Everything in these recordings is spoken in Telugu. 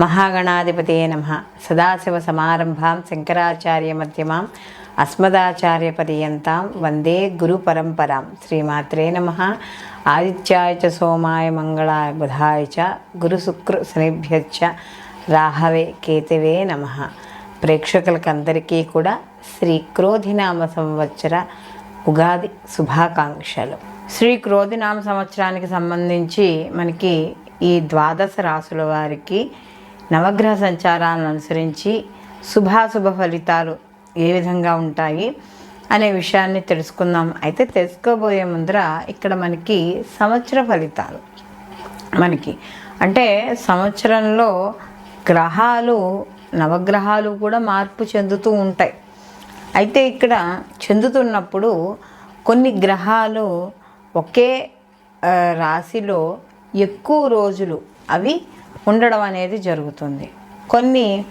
మహాగణాధిపతే నమ. సదాశివ సమారంభాం శంకరాచార్య మధ్యమాం అస్మదాచార్య పర్యంతం వందే గురు పరంపరాం. శ్రీమాత్రే నమ. ఆదిత్యాయ చ సోమాయ మంగళాయ బుధాయ చ గురు శుక్ర శనిభ్యచ్చ రాహవే కేతవే నమ. ప్రేక్షకులకందరికీ కూడా శ్రీ క్రోధినామ సంవత్సర ఉగాది శుభాకాంక్షలు. శ్రీ క్రోధినామ సంవత్సరానికి సంబంధించి మనకి ఈ ద్వాదశ రాసుల వారికి నవగ్రహ సంచారాలను అనుసరించి శుభాశుభ ఫలితాలు ఏ విధంగా ఉంటాయి అనే విషయాన్ని తెలుసుకుందాం. అయితే తెలుసుకోబోయే ముందర ఇక్కడ మనకి సంవత్సర ఫలితాలు. మనకి అంటే సంవత్సరంలో గ్రహాలు నవగ్రహాలు కూడా మార్పు చెందుతూ ఉంటాయి. అయితే ఇక్కడ చెందుతున్నప్పుడు కొన్ని గ్రహాలు ఒకే రాశిలో ఎక్కువ రోజులు అవి ఉండడం అనేది జరుగుతుంది. కొన్ని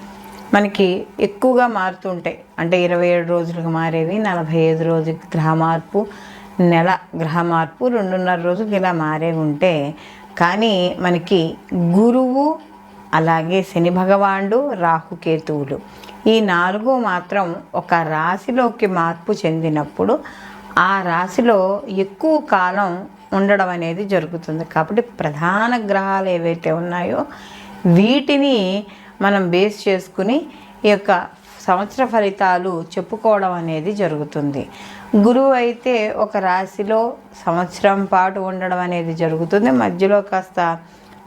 మనకి ఎక్కువగా మారుతుంటాయి. అంటే ఇరవై ఏడు రోజులకు మారేవి నలభై ఐదు రోజు గ్రహ మార్పు నెల గ్రహ మార్పు రెండున్నర రోజులు ఇలా మారే ఉంటే కానీ మనకి గురువు అలాగే శని భగవానుడు రాహుకేతువులు ఈ నాలుగు మాత్రం ఒక రాశిలోకి మార్పు చెందినప్పుడు ఆ రాశిలో ఎక్కువ కాలం ఉండడం అనేది జరుగుతుంది. కాబట్టి ప్రధాన గ్రహాలు ఏవైతే ఉన్నాయో వీటిని మనం బేస్ చేసుకుని ఈ యొక్క సంవత్సర ఫలితాలు చెప్పుకోవడం అనేది జరుగుతుంది. గురువు అయితే ఒక రాశిలో సంవత్సరం పాటు ఉండడం అనేది జరుగుతుంది. మధ్యలో కాస్త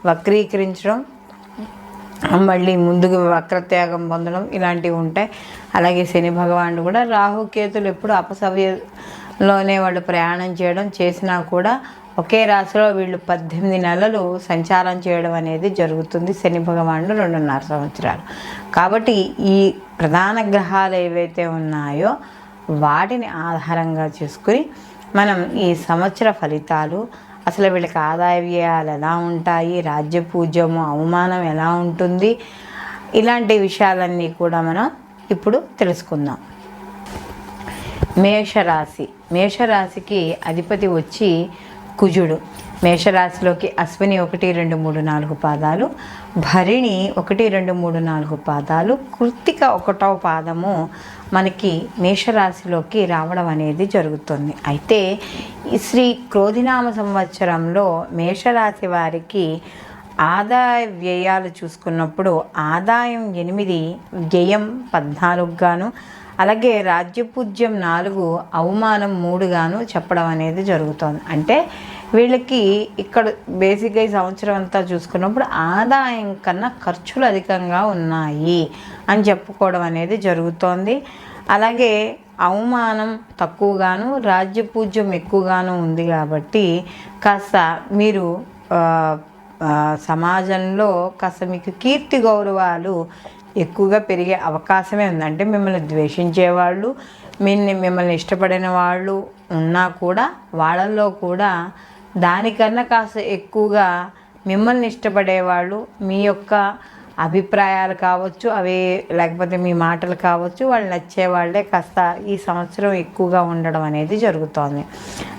వక్రీకరించడం మళ్ళీ ముందుకు వక్రత్యాగం పొందడం ఇలాంటివి ఉంటాయి. అలాగే శని భగవానుడు కూడా రాహుకేతులు ఎప్పుడు అపసవ్య లోనే వాళ్ళు ప్రయాణం చేయడం చేసినా కూడా ఒకే రాశిలో వీళ్ళు పద్దెనిమిది నెలలు సంచారం చేయడం అనేది జరుగుతుంది శని భగవానుడు రెండున్నర సంవత్సరాలు. కాబట్టి ఈ ప్రధాన గ్రహాలు ఏవైతే ఉన్నాయో వాటిని ఆధారంగా చేసుకుని మనం ఈ సంవత్సర ఫలితాలు అసలు వీళ్ళకి ఆదాయ వ్యయాలు ఎలా ఉంటాయి రాజ్య పూజ్యము అవమానం ఎలా ఉంటుంది ఇలాంటి విషయాలన్నీ కూడా మనం ఇప్పుడు తెలుసుకుందాం. మేషరాశి మేషరాశికి అధిపతి వచ్చి కుజుడు. మేషరాశిలోకి అశ్విని ఒకటి రెండు మూడు నాలుగు పాదాలు భరిణి ఒకటి రెండు మూడు నాలుగు పాదాలు కృత్తిక ఒకటో పాదము మనకి మేషరాశిలోకి రావడం అనేది జరుగుతుంది. అయితే ఈ శ్రీ క్రోధినామ సంవత్సరంలో మేషరాశి వారికి ఆదాయ వ్యయాలు చూసుకున్నప్పుడు ఆదాయం ఎనిమిది వ్యయం పద్నాలుగుగాను అలాగే రాజ్యపూజ్యం నాలుగు అవమానం మూడుగాను చెప్పడం అనేది జరుగుతోంది. అంటే వీళ్ళకి ఇక్కడ బేసిక్గా ఈ సంవత్సరం అంతా చూసుకున్నప్పుడు ఆదాయం కన్నా ఖర్చులు అధికంగా ఉన్నాయి అని చెప్పుకోవడం అనేది జరుగుతోంది. అలాగే అవమానం తక్కువగాను రాజ్యపూజ్యం ఎక్కువగాను ఉంది కాబట్టి కాస్త మీరు సమాజంలో కాస్త మీకు కీర్తి గౌరవాలు ఎక్కువగా పెరిగే అవకాశమే ఉంది. అంటే మిమ్మల్ని ద్వేషించేవాళ్ళు మిమ్మల్ని మిమ్మల్ని ఇష్టపడిన వాళ్ళు ఉన్నా కూడా వాళ్ళల్లో కూడా దానికన్నా కాస్త ఎక్కువగా మిమ్మల్ని ఇష్టపడేవాళ్ళు మీ యొక్క అభిప్రాయాలు కావచ్చు అవి లేకపోతే మీ మాటలు కావచ్చు వాళ్ళు నచ్చే వాళ్ళే కాస్త ఈ సంవత్సరం ఎక్కువగా ఉండడం అనేది జరుగుతోంది.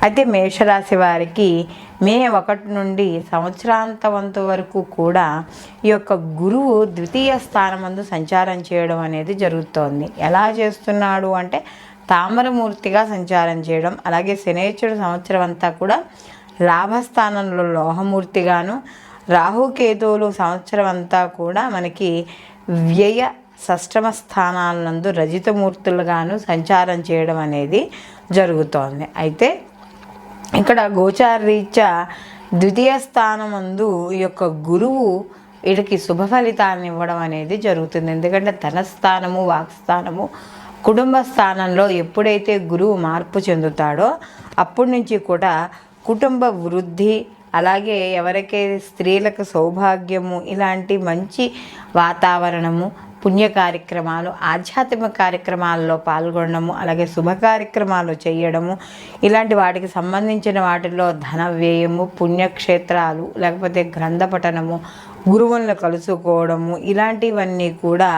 అయితే మేషరాశి వారికి మే ఒకటి నుండి సంవత్సరాంతవంతు వరకు కూడా ఈ యొక్క గురువు ద్వితీయ స్థానమందు సంచారం చేయడం అనేది జరుగుతోంది. ఎలా చేస్తున్నాడు అంటే తామరమూర్తిగా సంచారం చేయడం అలాగే శనేశ్వరుడు సంవత్సరం అంతా కూడా లాభస్థానంలో లోహమూర్తిగాను రాహుకేతువులు సంవత్సరం అంతా కూడా మనకి వ్యయ సష్టమ స్థానాలందు రజితమూర్తులుగాను సంచారం చేయడం అనేది జరుగుతోంది. అయితే ఇక్కడ గోచార రీత్యా ద్వితీయ స్థానమందు ఈ యొక్క గురువు వీడికి శుభ ఫలితాలను ఇవ్వడం అనేది జరుగుతుంది. ఎందుకంటే ధనస్థానము వాక్స్థానము కుటుంబ స్థానంలో ఎప్పుడైతే గురువు మార్పు చెందుతాడో అప్పటి నుంచి కూడా కుటుంబ వృద్ధి అలాగే ఎవరికే స్త్రీలకు సౌభాగ్యము ఇలాంటి మంచి వాతావరణము పుణ్య కార్యక్రమాలు ఆధ్యాత్మిక కార్యక్రమాల్లో పాల్గొనడము అలాగే శుభ కార్యక్రమాలు చేయడము ఇలాంటి వాటికి సంబంధించిన వాటిల్లో ధన వ్యయము పుణ్యక్షేత్రాలు లేకపోతే గ్రంథ పఠనము గురువులను కలుసుకోవడము ఇలాంటివన్నీ కూడా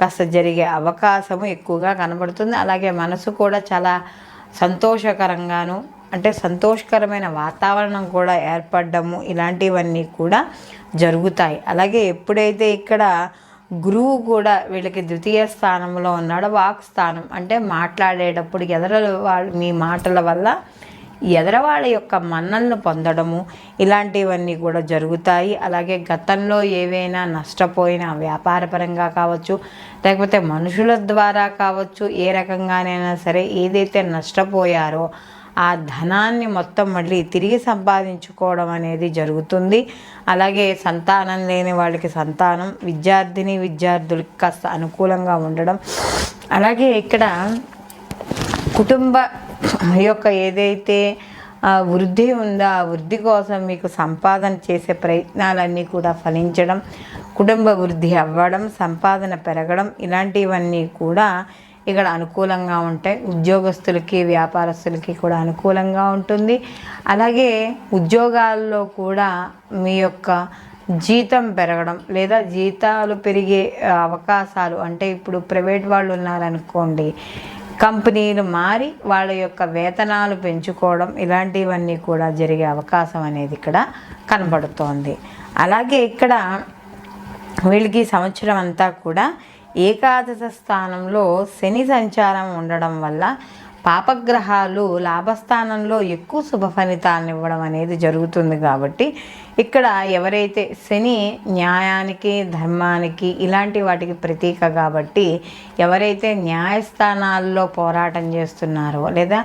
కాస్త జరిగే అవకాశము ఎక్కువగా కనబడుతుంది. అలాగే మనసు కూడా చాలా సంతోషకరంగాను అంటే సంతోషకరమైన వాతావరణం కూడా ఏర్పడము ఇలాంటివన్నీ కూడా జరుగుతాయి. అలాగే ఎప్పుడైతే ఇక్కడ గురువు కూడా వీళ్ళకి ద్వితీయ స్థానంలో ఉన్నాడో వాక్ స్థానం అంటే మాట్లాడేటప్పుడు ఎదర వాళ్ళు మీ మాటల వల్ల ఎదరవాళ్ళ యొక్క మన్నలను పొందడము ఇలాంటివన్నీ కూడా జరుగుతాయి. అలాగే గతంలో ఏవైనా నష్టపోయిన వ్యాపారపరంగా కావచ్చు లేకపోతే మనుషుల ద్వారా కావచ్చు ఏ రకంగానైనా సరే ఏదైతే నష్టపోయారో ఆ ధనాన్ని మొత్తం మళ్ళీ తిరిగి సంపాదించుకోవడం అనేది జరుగుతుంది. అలాగే సంతానం లేని వాళ్ళకి సంతానం విద్యార్థిని విద్యార్థులకి కాస్త అనుకూలంగా ఉండడం. అలాగే ఇక్కడ కుటుంబ యొక్క ఏదైతే వృద్ధి ఉందో ఆ వృద్ధి కోసం మీకు సంపాదన చేసే ప్రయత్నాలన్నీ కూడా ఫలించడం కుటుంబ వృద్ధి అవ్వడం సంపాదన పెరగడం ఇలాంటివన్నీ కూడా ఇక్కడ అనుకూలంగా ఉంటాయి ఉద్యోగస్తులకి వ్యాపారస్తులకి కూడా అనుకూలంగా ఉంటుంది. అలాగే ఉద్యోగాల్లో కూడా మీ యొక్క జీతం పెరగడం లేదా జీతాలు పెరిగే అవకాశాలు అంటే ఇప్పుడు ప్రైవేట్ వాళ్ళు ఉన్నారనుకోండి కంపెనీలు మారి వాళ్ళ యొక్క వేతనాలు పెంచుకోవడం ఇలాంటివన్నీ కూడా జరిగే అవకాశం అనేది ఇక్కడ కనబడుతోంది. అలాగే ఇక్కడ వీళ్ళకి సంవత్సరం అంతా కూడా ఏకాదశ స్థానంలో శని సంచారం ఉండడం వల్ల పాపగ్రహాలు లాభస్థానంలో ఎక్కువ శుభ ఫలితాలను ఇవ్వడం అనేది జరుగుతుంది కాబట్టి ఇక్కడ ఎవరైతే శని న్యాయానికి ధర్మానికి ఇలాంటి వాటికి ప్రతీక కాబట్టి ఎవరైతే న్యాయస్థానాల్లో పోరాటం చేస్తున్నారో లేదా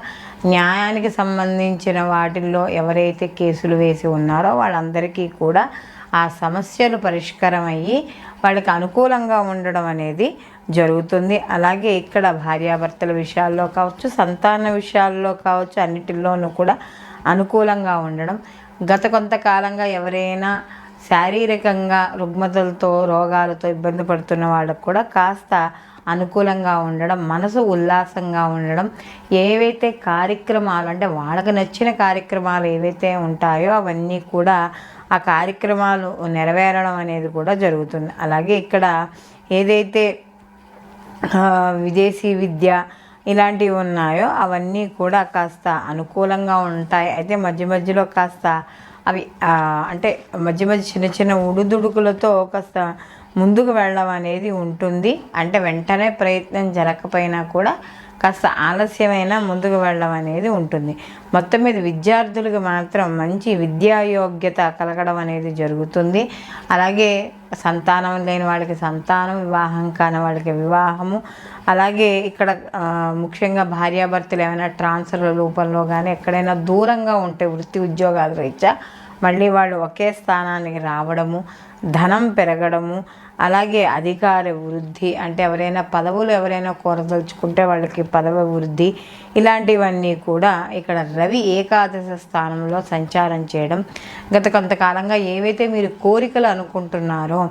న్యాయానికి సంబంధించిన వాటిల్లో ఎవరైతే కేసులు వేసి ఉన్నారో వాళ్ళందరికీ కూడా ఆ సమస్యలు పరిష్కారం అయ్యి వాళ్ళకి అనుకూలంగా ఉండడం అనేది జరుగుతుంది. అలాగే ఇక్కడ భార్యాభర్తల విషయాల్లో కావచ్చు సంతాన విషయాల్లో కావచ్చు అన్నిటిల్లోనూ కూడా అనుకూలంగా ఉండడం. గత కొంతకాలంగా ఎవరైనా శారీరకంగా రుగ్మతలతో రోగాలతో ఇబ్బంది పడుతున్న వాళ్ళకు కూడా కాస్త అనుకూలంగా ఉండడం మనసు ఉల్లాసంగా ఉండడం ఏవైతే కార్యక్రమాలు అంటే వాళ్ళకి నచ్చిన కార్యక్రమాలు ఏవైతే ఉంటాయో అవన్నీ కూడా ఆ కార్యక్రమాలు నెరవేరడం అనేది కూడా జరుగుతుంది. అలాగే ఇక్కడ ఏదైతే విదేశీ విద్య ఇలాంటివి ఉన్నాయో అవన్నీ కూడా కాస్త అనుకూలంగా ఉంటాయి. అయితే మధ్య మధ్యలో కాస్త అవి అంటే మధ్య మధ్య చిన్న చిన్న ఉడుదుడుకులతో కాస్త ముందుకు వెళ్ళడం అనేది ఉంటుంది. అంటే వెంటనే ప్రయత్నం జరగకపోయినా కూడా కాస్త ఆలస్యమైన ముందుకు వెళ్ళడం అనేది ఉంటుంది. మొత్తం మీద విద్యార్థులకు మాత్రం మంచి విద్యాయోగ్యత కలగడం అనేది జరుగుతుంది. అలాగే సంతానం లేని వాళ్ళకి సంతానం వివాహం కాని వాళ్ళకి వివాహము. అలాగే ఇక్కడ ముఖ్యంగా భార్యాభర్తలు ఏమైనా ట్రాన్స్ఫర్ల రూపంలో కానీ ఎక్కడైనా దూరంగా ఉంటే వృత్తి ఉద్యోగాల రీత్యా మళ్ళీ వాళ్ళు ఒకే స్థానానికి రావడము ధనం పెరగడము అలాగే అధికార వృద్ధి అంటే ఎవరైనా పదవులు ఎవరైనా కోరదలుచుకుంటే వాళ్ళకి పదవి వృద్ధి ఇలాంటివన్నీ కూడా ఇక్కడ రవి ఏకాదశ స్థానంలో సంచారం చేయడం. గత కొంతకాలంగా ఏవైతే మీరు కోరికలు అనుకుంటున్నారో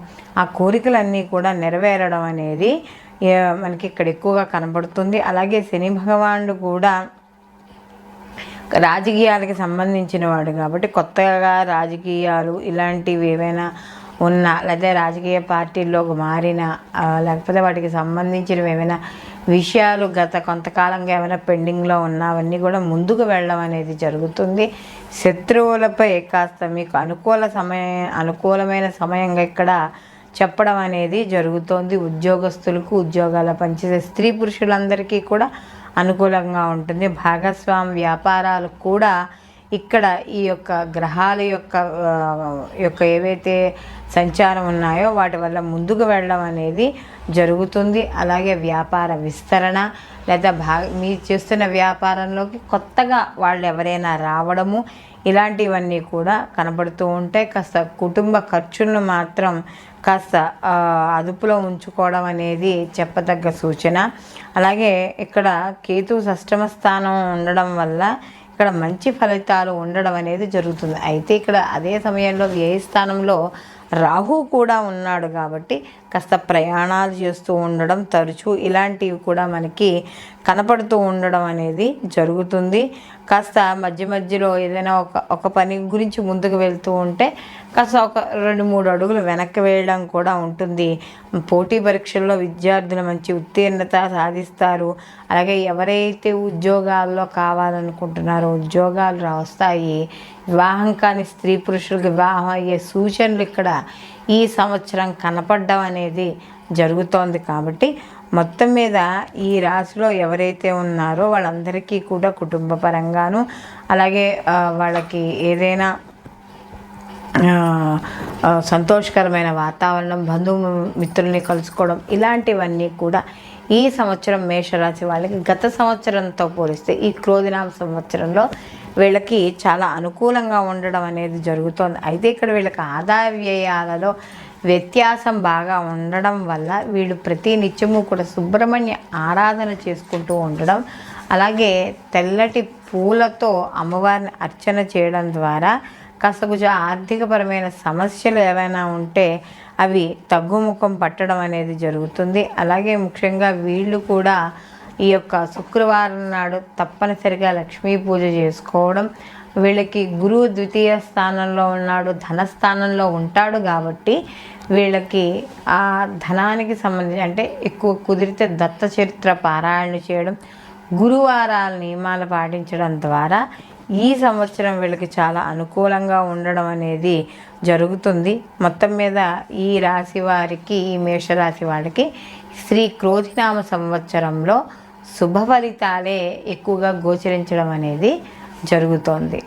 ఆ కోరికలన్నీ కూడా నెరవేరడం అనేది మనకి ఇక్కడ ఎక్కువగా కనబడుతుంది. అలాగే శని భగవానుడు కూడా రాజకీయాలకి సంబంధించిన వాడు కాబట్టి కొత్తగా రాజకీయాలు ఇలాంటివి ఏవైనా ఉన్నా లేకపోతే రాజకీయ పార్టీల్లోకి మారిన లేకపోతే వాటికి సంబంధించినవి ఏమైనా విషయాలు గత కొంతకాలంగా ఏమైనా పెండింగ్లో ఉన్నా అవన్నీ కూడా ముందుకు వెళ్ళడం అనేది జరుగుతుంది. శత్రువులపై కాస్త మీకు అనుకూల సమయం అనుకూలమైన సమయంగా ఇక్కడ చెప్పడం అనేది జరుగుతోంది. ఉద్యోగస్తులకు ఉద్యోగాల పనిచేసే స్త్రీ పురుషులందరికీ కూడా అనుకూలంగా ఉంటుంది. భాగస్వామి వ్యాపారాలు కూడా ఇక్కడ ఈ యొక్క గ్రహాల యొక్క యొక్క ఏవైతే సంచారం ఉన్నాయో వాటి వల్ల ముందుకు వెళ్ళడం అనేది జరుగుతుంది. అలాగే వ్యాపార విస్తరణ లేదా భా మీరు చేస్తున్న వ్యాపారంలోకి కొత్తగా వాళ్ళు ఎవరైనా రావడము ఇలాంటివన్నీ కూడా కనబడుతూ ఉంటాయి. కాస్త కుటుంబ ఖర్చులను మాత్రం కాస్త అదుపులో ఉంచుకోవడం అనేది చెప్పదగ్గ సూచన. అలాగే ఇక్కడ కేతు షష్టమ స్థానం ఉండడం వల్ల ఇక్కడ మంచి ఫలితాలు ఉండడం అనేది జరుగుతుంది. అయితే ఇక్కడ అదే సమయంలో వ్యయ స్థానంలో రాహు కూడా ఉన్నాడు కాబట్టి కాస్త ప్రయాణాలు చేస్తూ ఉండడం తరచూ ఇలాంటివి కూడా మనకి కనపడుతూ ఉండడం అనేది జరుగుతుంది. కాస్త మధ్య మధ్యలో ఏదైనా ఒక ఒక పని గురించి ముందుకు వెళ్తూ ఉంటే కాస్త ఒక రెండు మూడు అడుగులు వెనక్కి వేయడం కూడా ఉంటుంది. పోటీ పరీక్షల్లో విద్యార్థులు మంచి ఉత్తీర్ణత సాధిస్తారు. అలాగే ఎవరైతే ఉద్యోగాల్లో కావాలనుకుంటున్నారో ఉద్యోగాలు వస్తాయి వివాహం కాని స్త్రీ పురుషులకు వివాహం అయ్యే సూచనలు ఇక్కడ ఈ సంవత్సరం కనపడడం అనేది జరుగుతోంది కాబట్టి మొత్తం మీద ఈ రాశిలో ఎవరైతే ఉన్నారో వాళ్ళందరికీ కూడా కుటుంబ పరంగాను అలాగే వాళ్ళకి ఏదైనా సంతోషకరమైన వాతావరణం బంధువు మిత్రుల్ని కలుసుకోవడం ఇలాంటివన్నీ కూడా ఈ సంవత్సరం మేషరాశి వాళ్ళకి గత సంవత్సరంతో పోలిస్తే ఈ క్రోధినామ సంవత్సరంలో వీళ్ళకి చాలా అనుకూలంగా ఉండడం అనేది జరుగుతోంది. అయితే ఇక్కడ వీళ్ళకి ఆదాయ వ్యయాలలో వ్యత్యాసం బాగా ఉండడం వల్ల వీళ్ళు ప్రతి నిత్యము కూడా సుబ్రహ్మణ్య ఆరాధన చేసుకుంటూ ఉండడం అలాగే తెల్లటి పూలతో అమ్మవారిని అర్చన చేయడం ద్వారా కాస్త కొంచెం ఆర్థికపరమైన సమస్యలు ఏవైనా ఉంటే అవి తగ్గుముఖం పట్టడం అనేది జరుగుతుంది. అలాగే ముఖ్యంగా వీళ్ళు కూడా ఈ యొక్క శుక్రవారం నాడు తప్పనిసరిగా లక్ష్మీ పూజ చేసుకోవడం. వీళ్ళకి గురువు ద్వితీయ స్థానంలో ఉన్నాడు ధనస్థానంలో ఉంటాడు కాబట్టి వీళ్ళకి ఆ ధనానికి సంబంధించి అంటే ఎక్కువ కుదిరితే దత్త చరిత్ర పారాయణ చేయడం గురువారాల నియమాలు పాటించడం ద్వారా ఈ సంవత్సరం వీళ్ళకి చాలా అనుకూలంగా ఉండడం అనేది జరుగుతుంది. మొత్తం మీద ఈ రాశి వారికి ఈ మేషరాశి వారికి శ్రీ క్రోధినామ సంవత్సరంలో శుభ ఫలితాలే ఎక్కువగా గోచరించడం అనేది జరుగుతోంది.